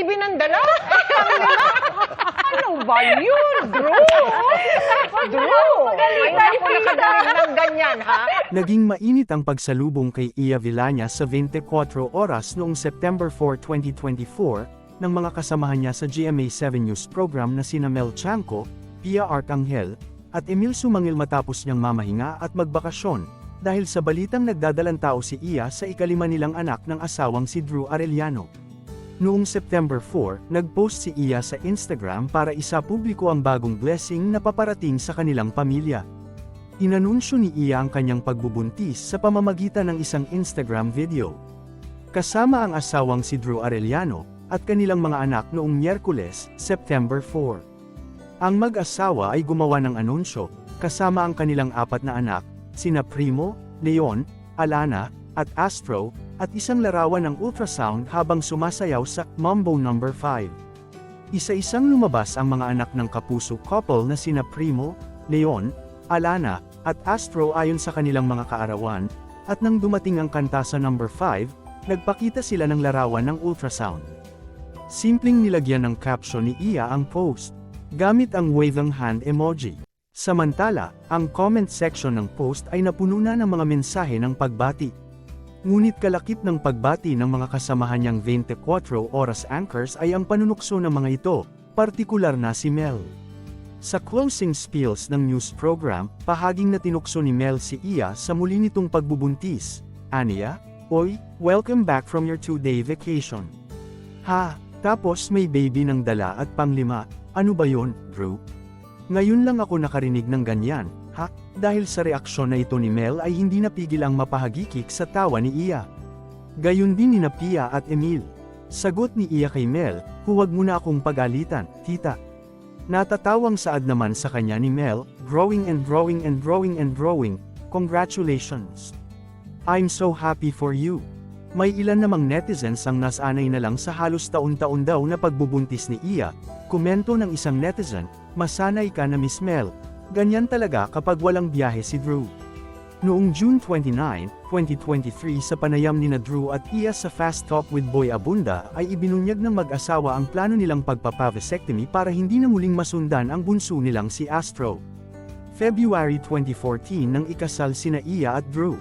baby ng dala. ano ba yun, Drew? Drew, ngayon ako nakadinig ng ganyan, ha? Naging mainit ang pagsalubong kay Iya Villania sa 24 oras noong September 4, 2024, ng mga kasamahan niya sa GMA7 News program na sina Mel Chanco, Pia Arcangel, at Emil Sumangil matapos niyang mamahinga at magbakasyon, dahil sa balitang nagdadalang tao si Iya sa ikalima nilang anak ng asawang si Drew Arellano. Noong September 4, nag-post si Iya sa Instagram para isa publiko ang bagong blessing na paparating sa kanilang pamilya. Inanunsyo ni Iya ang kanyang pagbubuntis sa pamamagitan ng isang Instagram video. Kasama ang asawang si Drew Arellano, at kanilang mga anak noong Miyerkules, September 4. Ang mag-asawa ay gumawa ng anunsyo, kasama ang kanilang apat na anak, sina Primo, Leon, Alana, at Astro, at isang larawan ng ultrasound habang sumasayaw sa Mambo No. 5. Isa-isang lumabas ang mga anak ng kapuso couple na sina Primo, Leon, Alana, at Astro ayon sa kanilang mga kaarawan, at nang dumating ang kanta sa number 5, nagpakita sila ng larawan ng ultrasound. Simpleng nilagyan ng caption ni Iya ang post, gamit ang waving hand emoji. Samantala, ang comment section ng post ay napuno na ng mga mensahe ng pagbati. Ngunit kalakip ng pagbati ng mga kasamahan niyang 24 oras anchors ay ang panunukso ng mga ito, partikular na si Mel. Sa closing spills ng news program, pahaging na tinukso ni Mel si Iya sa muli nitong pagbubuntis. Aniya, Oy, welcome back from your two-day vacation. Ha, tapos may baby ng dala at panglima, ano ba yon, Drew? Ngayon lang ako nakarinig ng ganyan, ha? Dahil sa reaksyon na ito ni Mel ay hindi napigil ang mapahagikik sa tawa ni Iya. Gayon din ni na Pia at Emil. Sagot ni Iya kay Mel, huwag mo na akong pagalitan, tita. Natatawang saad naman sa kanya ni Mel, growing and growing and growing and growing, congratulations. I'm so happy for you. May ilan namang netizens ang nasanay na lang sa halos taon-taon daw na pagbubuntis ni Iya. Komento ng isang netizen, masanay ka na Miss Mel. Ganyan talaga kapag walang biyahe si Drew. Noong June 29, 2023 sa panayam ni na Drew at Iya sa Fast Talk with Boy Abunda ay ibinunyag ng mag-asawa ang plano nilang pagpapavasectomy para hindi na muling masundan ang bunso nilang si Astro. February 2014 nang ikasal sina Iya at Drew.